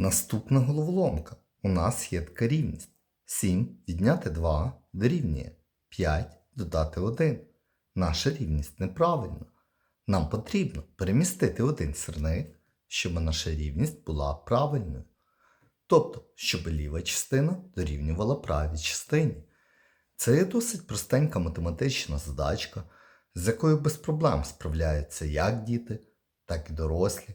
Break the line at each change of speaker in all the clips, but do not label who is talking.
Наступна головоломка. У нас є така рівність. 7 відняти 2 дорівнює 5 додати 1. Наша рівність неправильна. Нам потрібно перемістити один сірник, щоб наша рівність була правильною. Тобто, щоб ліва частина дорівнювала правій частині. Це є досить простенька математична задачка, з якою без проблем справляються як діти, так і дорослі.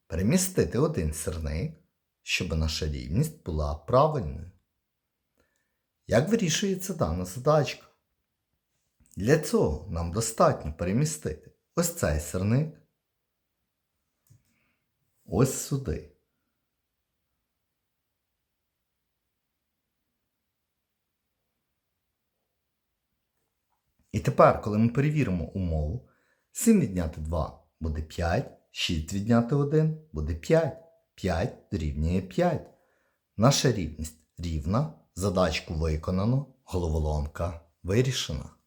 перемістити один сирник, щоб наша рівність була правильною. Як вирішується дана задачка? Для цього нам достатньо перемістити ось цей сирник ось сюди. І тепер, коли ми перевіримо умову, 7 відняти 2 буде 5, 6 відняти 1 буде 5, 5 дорівнює 5. Наша рівність рівна, задачку виконано, головоломка вирішена.